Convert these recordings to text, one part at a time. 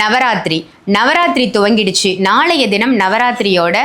நவராத்திரி. நவராத்திரி துவங்கிடுச்சு. நாளைய தினம் நவராத்திரியோட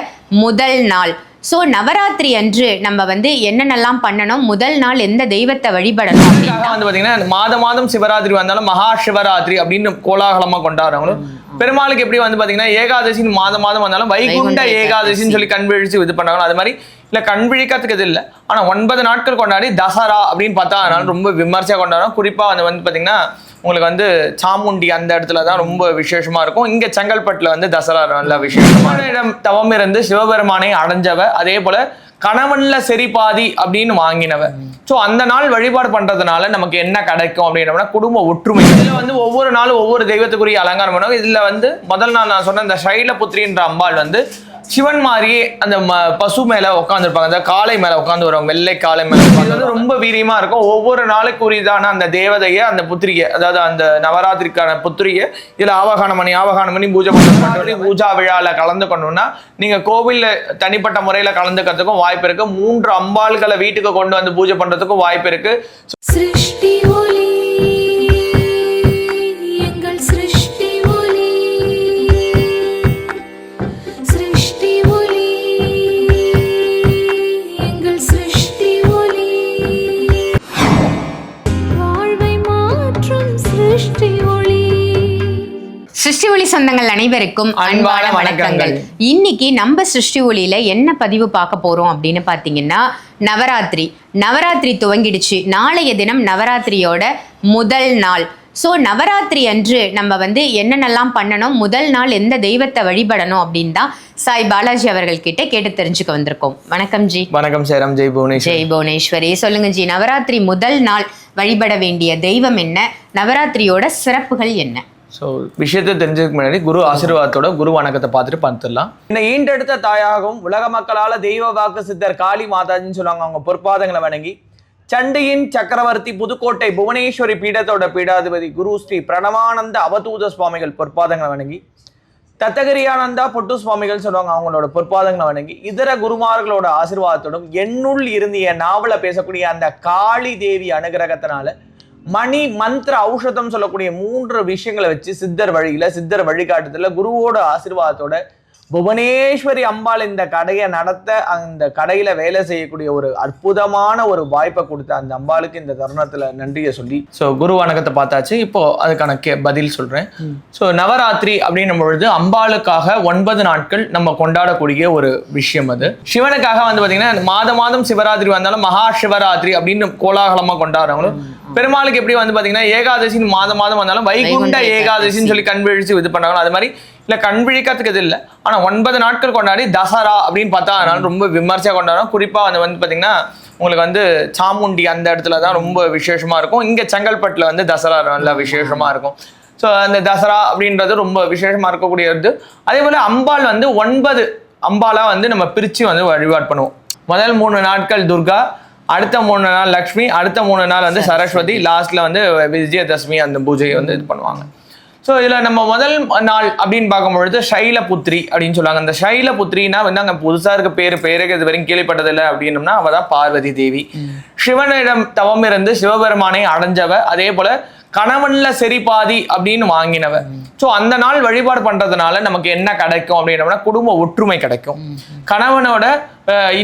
முதல் நாள். ஸோ நவராத்திரி அன்று நம்ம வந்து என்னென்னலாம் பண்ணணும்? முதல் நாள் எந்த தெய்வத்தை வழிபடணும்? வந்து பாத்தீங்கன்னா மாத மாதம் சிவராத்திரி வந்தாலும் மகா சிவராத்திரி அப்படின்னு கோலாகலமா கொண்டாடுறவங்களும் பெருமாளுக்கு எப்படி வந்து பாத்தீங்கன்னா ஏகாதசின்னு மாதம் மாதம் வந்தாலும் வைகுண்ட ஏகாதசின்னு சொல்லி கண் விழிச்சு இது பண்ணாங்க அது மாதிரி இல்ல கண் விழிக்கிறதுக்கு இது இல்ல. ஆனா ஒன்பது நாட்கள் கொண்டாடி தசரா அப்படின்னு பார்த்தா அதனால ரொம்ப விமர்சையா கொண்டாடுறோம். குறிப்பா வந்து வந்து பாத்தீங்கன்னா உங்களுக்கு வந்து சாமுண்டி அந்த இடத்துல தான் ரொம்ப விசேஷமா இருக்கும். இங்க செங்கல்பட்டுல வந்து தசரா நல்ல விசேஷமா இடம் தவம் இருந்து சிவபெருமானை அடைஞ்சவ அதே போல கணவன்ல செரிபாதி அப்படின்னு வாங்கினவ. சோ அந்த நாள் வழிபாடு பண்றதுனால நமக்கு என்ன கிடைக்கும் அப்படின்னா குடும்ப ஒற்றுமை. இதுல வந்து ஒவ்வொரு நாளும் ஒவ்வொரு தெய்வத்துக்குரிய அலங்காரம் பண்ணுவாங்க. இதுல வந்து முதல் நாள் நான் சொன்ன இந்த சைலபுத்திரின்ற அம்பாள் வந்து சிவன் மாதிரி அந்த ம- பசு மேல உட்காந்துருப்பாங்க அந்த காலை மேல உட்காந்து வருவாங்க வெள்ளை காலை மேல உட்காந்து வந்து ரொம்ப வீரியமா இருக்கும். ஒவ்வொரு நாளுக்கு உரியதான அந்த தேவதையை அந்த புத்திரிகை அதாவது அந்த நவராத்திரிக்கான புத்திரிகை இதுல ஆவகானம் பண்ணி ஆவகானம் பண்ணி பூஜை பண்ணி பூஜா விழால கலந்து கொண்டோம்னா நீங்க கோவில்ல தனிப்பட்ட முறையில கலந்துக்கிறதுக்கும் வாய்ப்பு இருக்கு. மூன்று அம்பாள்களை வீட்டுக்கு கொண்டு வந்து பூஜை பண்றதுக்கும் வாய்ப்பு இருக்கு. சிருஷ்டி சிருஷ்டி ஒளி சொந்தங்கள் அனைவருக்கும் அன்பான வணக்கங்கள். இன்னைக்கு நம்ம சிருஷ்டி ஒளியில என்ன பதிவு பார்க்க போறோம் அப்படின்னு பாத்தீங்கன்னா நவராத்திரி. நவராத்திரி துவங்கிடுச்சு. நாளைய தினம் நவராத்திரியோட முதல் நாள். ஸோ நவராத்திரி அன்று நம்ம வந்து என்னென்னலாம் பண்ணணும்? முதல் நாள் எந்த தெய்வத்தை வழிபடணும் அப்படின்னு தான் சாய் பாலாஜி அவர்கள் கிட்ட கேட்டு தெரிஞ்சுக்க வந்திருக்கோம். வணக்கம் ஜி. வணக்கம் சேரம் ஜெய் புவனேஸ்வர் ஜெய் புவனேஸ்வரி. சொல்லுங்க ஜி நவராத்திரி முதல் நாள் வழிபட வேண்டிய தெய்வம் என்ன? நவராத்திரியோட சிறப்புகள் என்ன? ஸோ விஷயத்தை தெரிஞ்சதுக்கு முன்னாடி குரு ஆசீர்வாதத்தோட குரு வணக்கத்தை பார்த்துட்டு பார்த்துடலாம் இந்த ஈண்டெடுத்த தாயாகவும் உலக மக்களால் தெய்வ வாக்கு சித்தர் காளி மாதாஜின்னு சொல்லுவாங்க. அவங்க பொற்பாதங்களை வணங்கி சண்டியின் சக்கரவர்த்தி புதுக்கோட்டை புவனேஸ்வரி பீடத்தோட பீடாதிபதி குரு ஸ்ரீ பிரணவானந்த அவதூத சுவாமிகள் பொற்பாதங்களை வணங்கி தத்தகிரியானந்தா பொட்டு சுவாமிகள் சொல்லுவாங்க. அவங்களோட பொற்பாதங்களை வணங்கி இதர குருமார்களோட ஆசீர்வாதத்தோடும் என்னுள் இருந்து என் பேசக்கூடிய அந்த காளி தேவி அனுகிரகத்தினால மணி மந்திர ஔஷதம் சொல்லக்கூடிய மூன்று விஷயங்களை வச்சு சித்தர் வழியில சித்தர் வழிகாட்டுதல குருவோட ஆசீர்வாதத்தோட புவனேஸ்வரி அம்பாள் இந்த கடையை நடத்த அந்த கடையில வேலை செய்யக்கூடிய ஒரு அற்புதமான ஒரு வாய்ப்பை கொடுத்த அந்த அம்பாளுக்கு இந்த தருணத்துல நன்றியை சொல்லி. ஸோ குரு வணக்கத்தை பார்த்தாச்சு. இப்போ அதுக்கான கே பதில் சொல்றேன். ஸோ நவராத்திரி அப்படின்னும் பொழுது அம்பாளுக்காக ஒன்பது நாட்கள் நம்ம கொண்டாடக்கூடிய ஒரு விஷயம் அது. சிவனுக்காக வந்து பாத்தீங்கன்னா மாத மாதம் சிவராத்திரி வந்தாலும் மகா சிவராத்திரி அப்படின்னு கோலாகலமா கொண்டாடுறவங்களும் பெருமாளுக்கு எப்படி வந்து பாத்தீங்கன்னா ஏகாதசின்னு மாதம் மாதம் வந்தாலும் வைகுண்ட ஏகாதசின்னு சொல்லி கண் விழிச்சு இது பண்ணாங்களோ அது மாதிரி இல்ல கண் விழிக்கிறதுக்கு இது இல்ல. ஆனா ஒன்பது நாட்கள் கொண்டாடி தசரா அப்படின்னு பார்த்தா அதனால ரொம்ப விமர்சையா கொண்டாடுறோம். குறிப்பா வந்து வந்து பாத்தீங்கன்னா உங்களுக்கு வந்து சாமுண்டி அந்த இடத்துல தான் ரொம்ப விசேஷமா இருக்கும். இங்க செங்கல்பட்டுல வந்து தசரா நல்லா விசேஷமா இருக்கும். ஸோ அந்த தசரா அப்படின்றது ரொம்ப விசேஷமா இருக்கக்கூடியது. அதே போல அம்பாள் வந்து ஒன்பது அம்பாலா வந்து நம்ம பிரிச்சு வந்து வழிபாடு பண்ணுவோம். முதல் மூணு நாட்கள் துர்கா அடுத்த மூணு நாள் லக்ஷ்மி அடுத்த மூணு நாள் வந்து சரஸ்வதி லாஸ்ட்ல வந்து விஜயதசமி அந்த பூஜையை வந்து இது பண்ணுவாங்க. ஸோ இதில் நம்ம முதல் நாள் அப்படின்னு பார்க்கும்பொழுது சைலபுத்ரி அப்படின்னு சொல்லுவாங்க. அந்த சைலபுத்ரினா வந்து அங்கே புதுசாக இருக்க பேர் பேருக்கு இது வரைக்கும் கேள்விப்பட்டதில்லை அப்படின்னம்னா அவள் தான் பார்வதி தேவி. சிவனிடம் தவம் இருந்து சிவபெருமானை அடைஞ்சவ அதே போல கணவன்ல செரிபாதி அப்படின்னு வாங்கினவ ஸோ அந்த நாள் வழிபாடு பண்றதுனால நமக்கு என்ன கிடைக்கும் அப்படின்னம்னா குடும்ப ஒற்றுமை கிடைக்கும். கணவனோட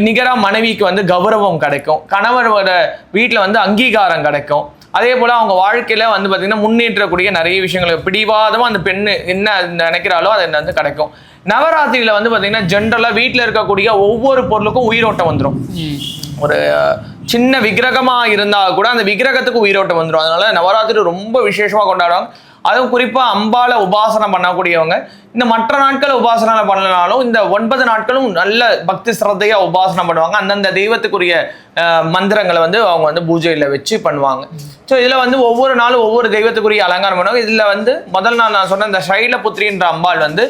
நிகரா மனைவிக்கு வந்து கௌரவம் கிடைக்கும். கணவனோட வீட்டில் வந்து அங்கீகாரம் கிடைக்கும். அதே போல அவங்க வாழ்க்கையில வந்து பாத்தீங்கன்னா முன்னேற்றக்கூடிய நிறைய விஷயங்கள் பிடிவாதமா அந்த பெண்ணு என்ன நினைக்கிறாளோ அது வந்து கிடைக்கும். நவராத்திரியில வந்து பாத்தீங்கன்னா ஜென்ரலா வீட்டில் இருக்கக்கூடிய ஒவ்வொரு பொருளுக்கும் உயிரோட்டம் வந்துடும் ஒரு சின்ன விக்கிரகமா இருந்தா கூட அந்த விக்கிரகத்துக்கு உயிரோட்டம் வந்துடும் அதனால நவராத்திரி ரொம்ப விசேஷமா கொண்டாடுவாங்க. அதுவும் குறிப்பா அம்பால உபாசனம் பண்ணக்கூடியவங்க. இந்த மற்ற நாட்களை உபாசனம் பண்ணலனாலும் இந்த ஒன்பது நாட்களும் நல்ல பக்தி சிரத்தையா உபாசனம் பண்ணுவாங்க. அந்தந்த தெய்வத்துக்குரிய மந்திரங்களை வந்து அவங்க வந்து பூஜையில வச்சு பண்ணுவாங்க. ஸோ இதுல வந்து ஒவ்வொரு நாளும் ஒவ்வொரு தெய்வத்துக்குரிய அலங்காரம் பண்ணுவாங்க. இதுல வந்து முதல் நாள் நான் சொன்ன இந்த சைலபுத்திரின்ற அம்பாள் வந்து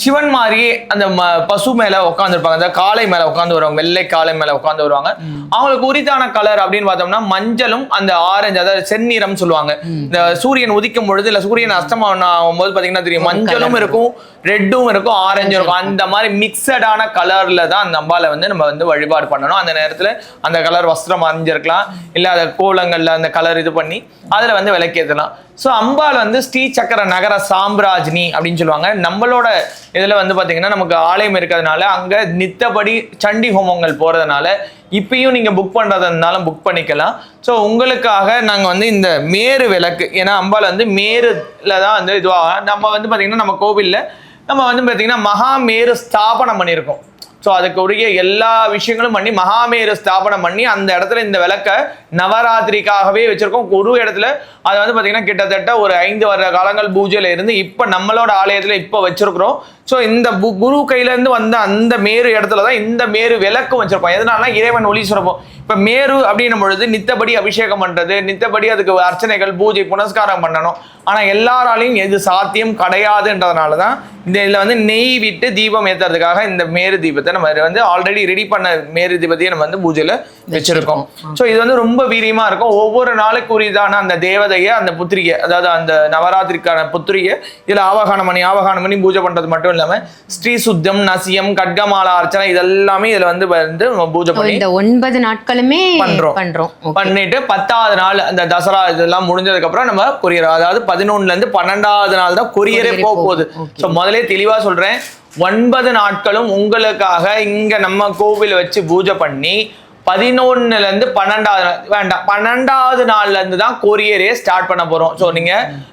சிவன் மாதிரியே அந்த பசு மேல உட்காந்துருப்பாங்க அந்த காளை மேல உட்காந்து வருவாங்க. வெள்ளை காளை மேல உட்காந்து வருவாங்க. அவங்களுக்கு உரித்தான கலர் அப்படின்னு பார்த்தோம்னா மஞ்சளும் அந்த ஆரஞ்சு அதாவது செந்நிறம் சொல்லுவாங்க. இந்த சூரியன் உதிக்கும் பொழுது இல்ல சூரியன் அஸ்தமனம் ஆகும்போது பாத்தீங்கன்னா தெரியும். மஞ்சளும் இருக்கும் ரெட்டும் இருக்கும் ஆரஞ்சும் இருக்கும். அந்த மாதிரி மிக்சடான கலர்ல தான் அந்த அம்பாலை வந்து நம்ம வந்து வழிபாடு பண்ணணும். அந்த நேரத்துல அந்த கலர் வஸ்திரம் அணிஞ்சிருக்கலாம். இல்ல அந்த கோலங்கள்ல அந்த கலர் இது பண்ணி அதுல வந்து விளக்கேற்றலாம் ஸோ அம்பாள் வந்து ஸ்ரீ சக்கர நகர சாம்ராஜ்னி அப்படின்னு சொல்லுவாங்க. நம்மளோட இதில் வந்து பார்த்திங்கன்னா நமக்கு ஆலயம் இருக்கிறதுனால அங்கே நித்தபடி சண்டி ஹோமங்கள் போகிறதுனால இப்பயும் நீங்கள் புக் பண்ணுறதுனாலும் புக் பண்ணிக்கலாம். ஸோ உங்களுக்காக நாங்கள் வந்து இந்த மேரு விளக்கு ஏன்னா அம்பாள் வந்து மேருல தான் வந்து இதுவாக நம்ம வந்து பார்த்திங்கன்னா நம்ம கோவிலில் நம்ம வந்து பார்த்திங்கன்னா மகாமேரு ஸ்தாபனம் பண்ணியிருக்கோம். ஸோ அதுக்கு உரிய எல்லா விஷயங்களும் பண்ணி மகாமேரு ஸ்தாபனம் பண்ணி அந்த இடத்துல இந்த விளக்கை நவராத்திரிக்காகவே வச்சுருக்கோம். ஒரு இடத்துல அது வந்து பார்த்தீங்கன்னா கிட்டத்தட்ட ஒரு ஐந்து வருட காலங்கள் பூஜையில் இருந்து இப்போ நம்மளோட ஆலயத்தில் இப்போ வச்சுருக்குறோம். ஸோ இந்த பு- குரு கையிலேருந்து வந்த அந்த மேரு இடத்துல தான் இந்த மேரு விளக்கும் வச்சிருப்போம் எதனால இறைவன் ஒளி சுரப்போம். இப்போ மேரு அப்படின்னும் பொழுது நித்தபடி அபிஷேகம் பண்ணுறது நித்தபடி அதுக்கு அர்ச்சனைகள் பூஜை புனஸ்காரம் பண்ணணும். ஆனால் எல்லாராலையும் எது சாத்தியம் கிடையாதுன்றதுனால தான் இந்த இதில் வந்து நெய் விட்டு தீபம் ஏற்றுறதுக்காக இந்த மேரு தீபத்தை நம்ம வந்து ஆல்ரெடி ரெடி பண்ண மேரு தீபத்தையும் நம்ம வந்து பூஜையில் வச்சிருக்கோம். ஸோ இது வந்து ரொம்ப வீரியமா இருக்கும். ஒவ்வொரு நாளுக்கு உரியதான அந்த தேவதையை அந்த புத்திரிகை அதாவது அந்த நவராத்திரிக்கான புத்திரிகை இதில் ஆவகானம் பண்ணி ஆவகானம் பண்ணி பூஜை பண்றது மட்டும் இல்லாம ஸ்ரீ சுத்தம் நசியம் கட்கமாலா அர்ச்சனை இதெல்லாமே இதுல வந்து வந்து பூஜை பண்ணி இந்த ஒன்பது நாட்களுமே பண்றோம். பண்றோம் Okay. பண்ணிட்டு பத்தாவது நாள் அந்த தசரா இதெல்லாம் முடிஞ்சதுக்கு அப்புறம் நம்ம கொரியர் அதாவது பதினொன்னுல இருந்து பன்னெண்டாவது நாள் தான் கொரியரே போக. போகுது. ஸோ முதலே தெளிவா சொல்றேன் ஒன்பது நாட்களும் உங்களுக்காக இங்க நம்ம கோவில் வச்சு பூஜை பண்ணி பதினொன்னுல இருந்து பன்னெண்டாவது வேண்டாம் பன்னெண்டாவது நாள்ல இருந்து தான் கொரியரே ஸ்டார்ட் பண்ண போறோம். ஸோ நீங்க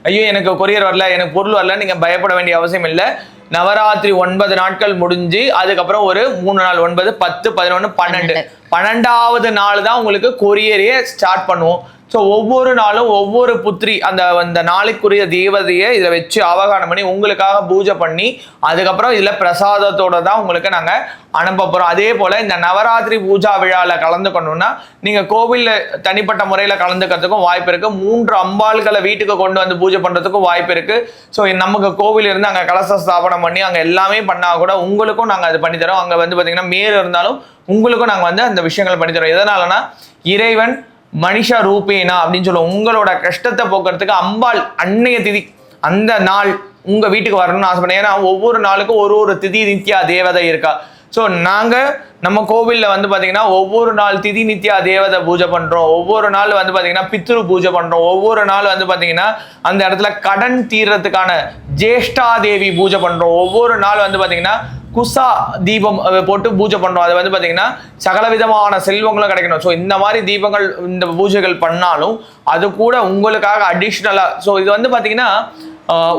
ஐயோ எனக்கு கொரியர் வரல எனக்கு பொருள் வரல நீங்க பயப்பட வேண்டிய அவசியம் இல்லை. நவராத்திரி ஒன்பது நாட்கள் முடிஞ்சு அதுக்கப்புறம் ஒரு மூணு நாள் ஒன்பது பத்து பதினொன்று பன்னெண்டு. பன்னெண்டாவது நாள் தான் உங்களுக்கு கொரியரே ஸ்டார்ட் பண்ணுவோம். ஸோ ஒவ்வொரு நாளும் ஒவ்வொரு புத்திரி அந்த அந்த நாளைக்குரிய தேவதையை இதை வச்சு அவகானம் பண்ணி உங்களுக்காக பூஜை பண்ணி அதுக்கப்புறம் இதில் பிரசாதத்தோடு தான் உங்களுக்கு நாங்கள் அனுப்ப போகிறோம் அதே போல் இந்த நவராத்திரி பூஜா விழாவில் கலந்துக்கணும்னா நீங்கள் கோவிலில் தனிப்பட்ட முறையில் கலந்துக்கிறதுக்கும் வாய்ப்பு இருக்குது மூன்று அம்பாள்களை வீட்டுக்கு கொண்டு வந்து பூஜை பண்ணுறதுக்கும் வாய்ப்பு இருக்குது ஸோ நமக்கு கோவில் இருந்து அங்கே கலச ஸ்தாபனம் பண்ணி அங்கே எல்லாமே பண்ணால் கூட உங்களுக்கும் நாங்கள் அது பண்ணித்தரோம் அங்கே வந்து பார்த்திங்கன்னா மேல் இருந்தாலும் உங்களுக்கும் நாங்கள் வந்து அந்த விஷயங்கள் பண்ணித்தரோம் எதனாலனா இறைவன் மனிஷா ரூபேனா அப்படின்னு சொல்லுவோம் உங்களோட கஷ்டத்தை போக்குறதுக்கு அம்பாள் அன்னைய திதி. அந்த நாள் உங்க வீட்டுக்கு வரணும்னு ஆசைப்பட்டேன் ஏன்னா ஒவ்வொரு நாளுக்கும் ஒரு ஒரு திதி நித்யா தேவதை இருக்கா. ஸோ நாங்கள் நம்ம கோவிலில் வந்து பார்த்தீங்கன்னா ஒவ்வொரு நாள் திதி நித்யா தேவதை பூஜை பண்ணுறோம் ஒவ்வொரு நாள் வந்து பார்த்தீங்கன்னா பித்ரு பூஜை பண்ணுறோம் ஒவ்வொரு நாள் வந்து பார்த்தீங்கன்னா அந்த இடத்துல கடன் தீர்றதுக்கான ஜேஷ்டா தேவி பூஜை பண்ணுறோம் ஒவ்வொரு நாள் வந்து பார்த்தீங்கன்னா குசா தீபம் போட்டு பூஜை பண்ணுறோம் அது வந்து பார்த்தீங்கன்னா சகல விதமான செல்வங்களும் கிடைக்கணும். ஸோ இந்த மாதிரி தீபங்கள் இந்த பூஜைகள் பண்ணாலும் அது கூட உங்களுக்காக அடிஷ்னலாக ஸோ இது வந்து பார்த்திங்கன்னா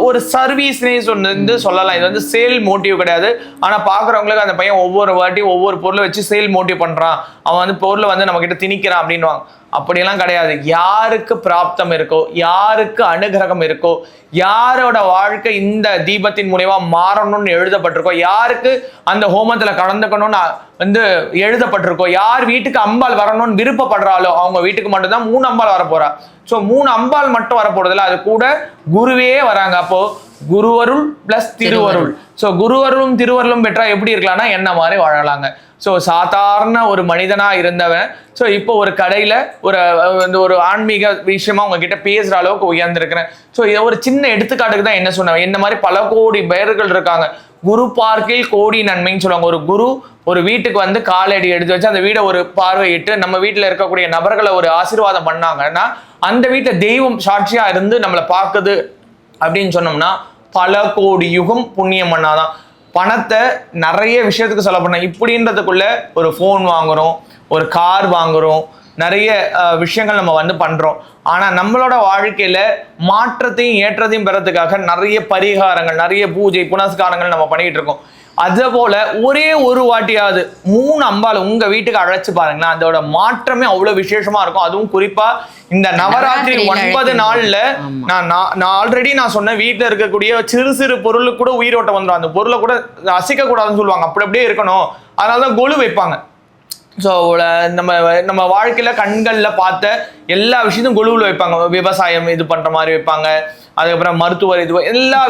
ஒரு சர்வீஸ்னே சொன்னது வந்து சொல்லலாம். இது வந்து சேல் மோட்டிவ் கிடையாது. ஆனால் பார்க்குறவங்களுக்கு அந்த பையன் ஒவ்வொரு வாட்டியும் ஒவ்வொரு பொருளை வச்சு சேல் மோட்டிவ் பண்ணுறான் அவன் வந்து பொருளை வந்து நம்மக்கிட்ட திணிக்கிறான் அப்படின்வாங்க அப்படியெல்லாம் கிடையாது. யாருக்கு பிராப்தம் இருக்கோ யாருக்கு அனுகிரகம் இருக்கோ யாரோட வாழ்க்கை இந்த தீபத்தின் மூலயமா மாறணும்னு எழுதப்பட்டிருக்கோ யாருக்கு அந்த ஹோமத்தில் கலந்துக்கணும்னு வந்து எழுதப்பட்டிருக்கோ யார் வீட்டுக்கு அம்பாள் வரணும்னு விருப்பப்படுறாளோ அவங்க வீட்டுக்கு மட்டும்தான் மூணு அம்பாள் வரப்போறா. ஸோ மூணு அம்பாள் மட்டும் வரப்போறதில்ல அது கூட குருவே வராங்க. அப்போது குருவருள் பிளஸ் திருவருள். ஸோ குருவருளும் திருவருளும் பெற்றா எப்படி இருக்கலாம்னா என்ன மாதிரி வாழலாங்க? ஸோ சாதாரண ஒரு மனிதனா இருந்தவன் ஸோ இப்போ ஒரு கடையில ஒரு இந்த ஒரு ஆன்மீக விஷயமா உங்ககிட்ட பேசுற அளவுக்கு உயர்ந்திருக்கிறேன். ஸோ இதை ஒரு சின்ன எடுத்துக்காட்டுக்கு தான் என்ன சொன்னேன். இந்த மாதிரி பல கோடி பேர்கள் இருக்காங்க. குரு பார்க்கில் கோடி நன்மைன்னு சொல்லுவாங்க. ஒரு குரு ஒரு வீட்டுக்கு வந்து காலடி எடுத்து வச்சு அந்த வீடை ஒரு பார்வையிட்டு நம்ம வீட்டில் இருக்கக்கூடிய நபர்களை ஒரு ஆசீர்வாதம் பண்ணாங்கன்னா அந்த வீட்டில் தெய்வம் சாட்சியா இருந்து நம்மளை பார்க்குது அப்படின்னு சொன்னோம்னா பல கோடி யுகம் புண்ணியம் பண்ணாதான். பணத்தை நிறைய விஷயத்துக்கு செலவு பண்ண இப்படின்றதுக்குள்ள ஒரு ஃபோன் வாங்குறோம் ஒரு கார் வாங்குறோம் நிறைய விஷயங்கள் நம்ம வந்து பண்ணுறோம் ஆனால் நம்மளோட வாழ்க்கையில் மாற்றத்தையும் ஏற்றத்தையும் பெறத்துக்காக நிறைய பரிகாரங்கள் நிறைய பூஜை புனஸ்காரங்கள் நம்ம பண்ணிகிட்டு இருக்கோம். அதே போல ஒரே ஒரு வாட்டியாவது மூணு அம்பாள் உங்க வீட்டுக்கு அழைச்சு பாருங்களேன். அதோட மாற்றமே அவ்வளவு விசேஷமா இருக்கும். அதுவும் குறிப்பா இந்த நவராத்திரி ஒன்பது நாள்ல. நான் நான் ஆல்ரெடி நான் சொன்னேன் வீட்டில் இருக்கக்கூடிய சிறு சிறு பொருளுக்கு கூட உயிரோட்டம் வந்துடும் அந்த பொருளை கூட அசைக்க கூடாதுன்னு சொல்லுவாங்க. அப்படி அப்படியே இருக்கணும். அதனால தான் கொலு வைப்பாங்க. ஸோ நம்ம நம்ம வாழ்க்கையில கண்கள்ல பார்த்த எல்லா விஷயத்தையும் கொலுவில் வைப்பாங்க. விவசாயம் இது பண்ற மாதிரி வைப்பாங்க. அதுக்கப்புறம் மருத்துவர் இது எல்லா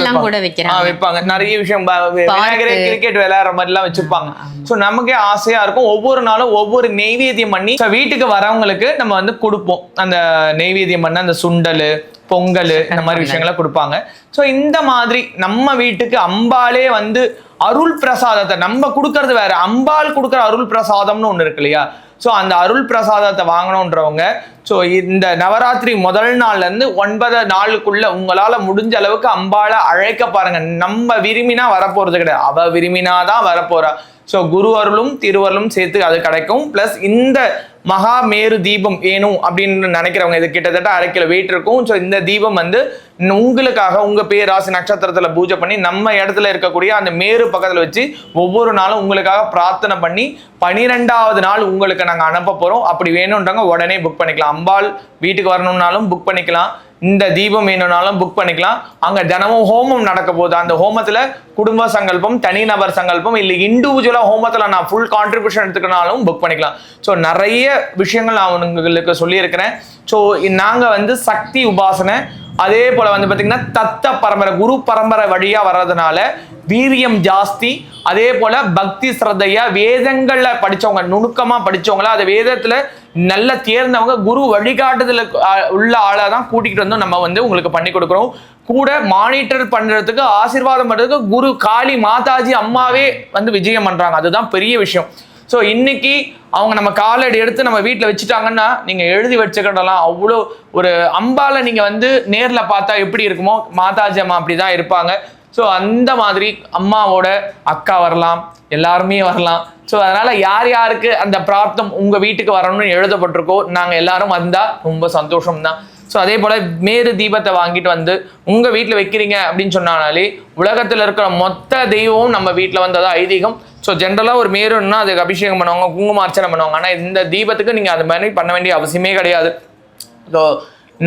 எல்லாம் கூட வைப்பாங்க. நிறைய விஷயம். விநாயகரே கிரிக்கெட் விளையாடுற மாதிரி எல்லாம் வச்சிருப்பாங்க ஸோ நமக்கே ஆசையா இருக்கும். ஒவ்வொரு நாளும் ஒவ்வொரு நெய்வேத்தியம் பண்ணி வீட்டுக்கு வரவங்களுக்கு நம்ம வந்து கொடுப்போம். அந்த நெய்வேத்தியம் பண்ண அந்த சுண்டல் பொங்கல் இந்த மாதிரி விஷயங்களை கொடுப்பாங்க. ஸோ இந்த மாதிரி நம்ம வீட்டுக்கு அம்பாலே வந்து அருள் பிரசாதத்தை நம்ம கொடுக்கறது வேற. அம்பாள் கொடுக்குற அருள் பிரசாதம்னு ஒண்ணு இருக்கு இல்லையா? ஸோ அந்த அருள் பிரசாதத்தை வாங்கணுன்றவங்க ஸோ இந்த நவராத்திரி முதல் நாள்லேருந்து ஒன்பது நாளுக்குள்ள உங்களால் முடிஞ்ச அளவுக்கு அம்பாளை அழைக்க பாருங்கள் நம்ம விரும்பினா வரப்போகிறது கிடையாது. அவ விரும்பினாதான் வரப்போகிறா ஸோ குரு அருளும் திருவருளும் சேர்த்து அது கிடைக்கும். ப்ளஸ் இந்த மகா மேரு தீபம் வேணும் அப்படின்னு நினைக்கிறவங்க இது கிட்டத்தட்ட அரை கிலோ வெயிட் இருக்கும். ஸோ இந்த தீபம் வந்து உங்களுக்காக உங்க பேராசி நட்சத்திரத்துல பூஜை பண்ணி நம்ம இடத்துல இருக்கக்கூடிய அந்த மேரு பக்கத்துல வச்சு ஒவ்வொரு நாளும் உங்களுக்காக பிரார்த்தனை பண்ணி பனிரெண்டாவது நாள் உங்களுக்கு நாங்கள் அனுப்ப போறோம். அப்படி வேணுன்றவங்க உடனே புக் பண்ணிக்கலாம். அம்பாள் வீட்டுக்கு வரணும்னாலும் புக் பண்ணிக்கலாம். இந்த தீபம் வேணும்னாலும் புக் பண்ணிக்கலாம். அங்க தினமும் ஹோமம் நடக்க போகுது. அந்த ஹோமத்துல குடும்ப சங்கல்பம் தனிநபர் சங்கல்பம் இல்லை இண்டிவிஜுவலா ஹோமத்துல நான் ஃபுல் கான்ட்ரிபியூஷன் எடுத்துக்கனாலும் புக் பண்ணிக்கலாம். ஸோ நிறைய விஷயங்கள் நான் உங்களுக்கு சொல்லியிருக்கிறேன். ஸோ நாங்க வந்து சக்தி உபாசனை அதே போல வந்து பாத்தீங்கன்னா தத்த பரம்பரை குரு பரம்பரை வழியா வர்றதுனால வீரியம் ஜாஸ்தி. அதே போல பக்தி ஸ்ரத்தையா வேதங்கள்ல படிச்சவங்க நுணுக்கமா படிச்சவங்கள அதை வேதத்துல நல்ல தேர்ந்தவங்க குரு வழிகாட்டுதல உள்ள ஆளை தான் கூட்டிகிட்டு வந்து நம்ம வந்து உங்களுக்கு பண்ணி கொடுக்குறோம். கூட மானிட்டர் பண்றதுக்கு ஆசீர்வாதம் பண்றதுக்கு குரு காளி மாதாஜி அம்மாவே வந்து விஜயம் பண்றாங்க. அதுதான் பெரிய விஷயம். ஸோ இன்னைக்கு அவங்க நம்ம காலடி எடுத்து நம்ம வீட்டில் வச்சுட்டாங்கன்னா நீங்கள் எழுதி வச்சுக்கிடலாம் அவ்வளோ ஒரு அம்பால நீங்கள் வந்து நேரில் பார்த்தா எப்படி இருக்குமோ மாதாஜி அம்மா அப்படிதான் இருப்பாங்க. ஸோ அந்த மாதிரி அம்மாவோட அக்கா வரலாம் எல்லாருமே வரலாம். ஸோ அதனால யார் யாருக்கு அந்த பிராப்தம் உங்க வீட்டுக்கு வரணும்னு எழுதப்பட்டிருக்கோ நாங்கள் எல்லாரும் வந்தா ரொம்ப சந்தோஷம் தான் ஸோ அதே போல் மேரு தீபத்தை வாங்கிட்டு வந்து உங்கள் வீட்டில் வைக்கிறீங்க அப்படின்னு சொன்னாலே உலகத்தில் இருக்கிற மொத்த தெய்வமும் நம்ம வீட்டில் வந்ததா ஐதீகம். ஸோ ஜென்ரலாக ஒரு மேருன்னா அதுக்கு அபிஷேகம் பண்ணுவாங்க குங்கும அர்ச்சனை பண்ணுவாங்க. ஆனால் இந்த தீபத்துக்கு நீங்கள் அது மாதிரி பண்ண வேண்டிய அவசியமே கிடையாது. ஸோ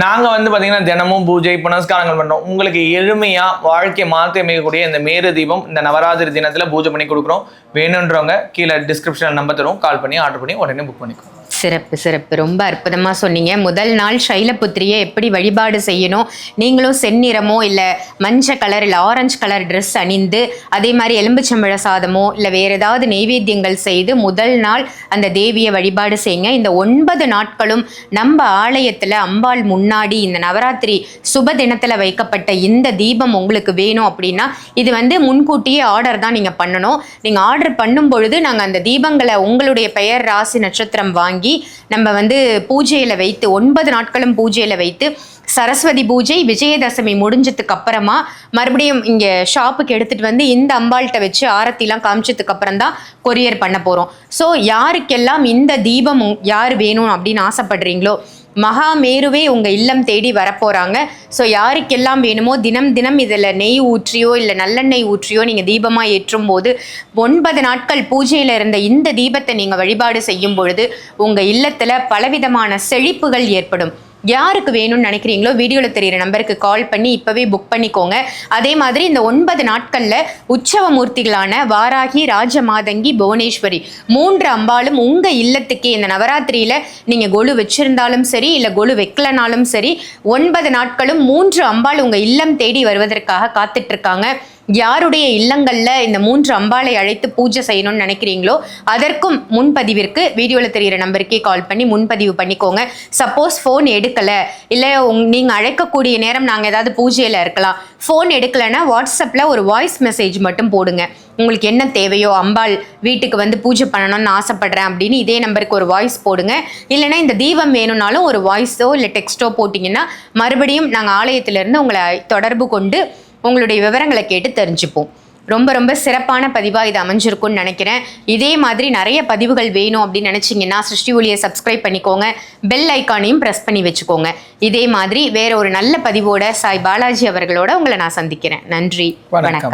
நாங்கள் வந்து பார்த்தீங்கன்னா தினமும் பூஜை புனஸ்காரங்கள் பண்ணுறோம் உங்களுக்கு எளிமையாக வாழ்க்கையை மாற்றி அமைக்கக்கூடிய இந்த மேரு தீபம் இந்த நவராத்திரி தினத்தில் பூஜை பண்ணி கொடுக்குறோம். வேணுன்றவங்க கீழே டிஸ்கிரிப்ஷனில் நம்பர் தரும் கால் பண்ணி ஆர்டர் பண்ணி உடனே புக் பண்ணிக்கோங்க. சிறப்பு சிறப்பு. ரொம்ப அற்புதமாக சொன்னீங்க. முதல் நாள் சைலபுத்திரியை எப்படி வழிபாடு செய்யணும்? நீங்களும் செந்நிறமோ இல்லை மஞ்சள் கலர் இல்லை ஆரஞ்சு கலர் ட்ரெஸ் அணிந்து அதே மாதிரி எலும்புச்சம்பழ சாதமோ இல்லை வேறு ஏதாவது நெய்வேத்தியங்கள் செய்து முதல் நாள் அந்த தேவியை வழிபாடு செய்யுங்க. இந்த ஒன்பது நாட்களும் நம்ம ஆலயத்தில் அம்பாள் முன்னாடி இந்த நவராத்திரி சுப தினத்தில் வைக்கப்பட்ட இந்த தீபம் உங்களுக்கு வேணும் அப்படின்னா இது வந்து முன்கூட்டியே ஆர்டர் தான் நீங்கள் பண்ணணும். நீங்கள் ஆர்டர் பண்ணும் பொழுது நாங்கள் அந்த தீபங்களை உங்களுடைய பெயர் ராசி நட்சத்திரம் வாங்கி நம்ம வந்து பூஜையில் வைத்து ஒன்பது நாட்களும் பூஜையில் வைத்து சரஸ்வதி பூஜை விஜயதசமி முடிஞ்சதுக்கு அப்புறமா மறுபடியும் இங்கே ஷாப்புக்கு எடுத்துகிட்டு வந்து இந்த அம்பாள்கிட்ட வச்சு ஆரத்திலாம் காமிச்சதுக்கு அப்புறம் தான் கொரியர் பண்ண போகிறோம் ஸோ யாருக்கெல்லாம் இந்த தீபம் யார் வேணும் அப்படின்னு ஆசைப்படுறீங்களோ மகாமேருவே உங்கள் இல்லம் தேடி வரப்போகிறாங்க ஸோ யாருக்கெல்லாம் வேணுமோ தினம் தினம் இதில் நெய் ஊற்றியோ இல்லை நல்லெண்ணெய் ஊற்றியோ நீங்கள் தீபமாக ஏற்றும் போது ஒன்பது நாட்கள் பூஜையில் இருந்த இந்த தீபத்தை நீங்கள் வழிபாடு செய்யும் பொழுது உங்கள் இல்லத்தில் பலவிதமான செழிப்புகள் ஏற்படும். யாருக்கு வேணும்னு நினைக்கிறீங்களோ வீடியோவில் தெரியிற நம்பருக்கு கால் பண்ணி இப்போவே புக் பண்ணிக்கோங்க. அதே மாதிரி இந்த ஒன்பது நாட்களில் உற்சவ மூர்த்திகளான வாராகி ராஜமாதங்கி புவனேஸ்வரி மூன்று அம்பாளும் உங்கள் இல்லத்துக்கே இந்த நவராத்திரியில் நீங்கள் கொலு வச்சுருந்தாலும் சரி இல்லை கொலு வைக்கலனாலும் சரி ஒன்பது நாட்களும் மூன்று அம்பாள் உங்கள் இல்லம் தேடி வருவதற்காக காத்துட்ருக்காங்க யாருடைய இல்லங்களில் இந்த மூன்று அம்பாளை அழைத்து பூஜை செய்யணும்னு நினைக்கிறீங்களோ அதற்கும் முன்பதிவிற்கு வீடியோவில் தெரியிற நம்பருக்கே கால் பண்ணி முன்பதிவு பண்ணிக்கோங்க. சப்போஸ் ஃபோன் எடுக்கலை இல்லை உங் நீங்கள் அழைக்கக்கூடிய நேரம் நாங்கள் ஏதாவது பூஜையில் இருக்கலாம். ஃபோன் எடுக்கலைன்னா வாட்ஸ்அப்பில் ஒரு வாய்ஸ் மெசேஜ் மட்டும் போடுங்க. உங்களுக்கு என்ன தேவையோ அம்பாள் வீட்டுக்கு வந்து பூஜை பண்ணணும்னு ஆசைப்படுறேன் அப்படின்னு இதே நம்பருக்கு ஒரு வாய்ஸ் போடுங்க. இல்லைன்னா இந்த தீபம் வேணும்னாலும் ஒரு வாய்ஸோ இல்லை டெக்ஸ்ட்டோ போட்டிங்கன்னா மறுபடியும் நாங்கள் ஆலயத்திலேருந்து உங்களை தொடர்பு கொண்டு உங்களுடைய விவரங்களை கேட்டு தெரிஞ்சுப்போம். ரொம்ப ரொம்ப சிறப்பான பதிவாக இது அமைஞ்சிருக்கும்னு நினைக்கிறேன். இதே மாதிரி நிறைய பதிவுகள் வேணும் அப்படின்னு நினச்சிங்கன்னா சிருஷ்டி ஒளியை சப்ஸ்கிரைப் பண்ணிக்கோங்க. பெல் ஐக்கானையும் ப்ரெஸ் பண்ணி வச்சுக்கோங்க. இதே மாதிரி வேற ஒரு நல்ல பதிவோட சாய் பாலாஜி அவர்களோட உங்களை நான் சந்திக்கிறேன். நன்றி. வணக்கம். வணக்கம்.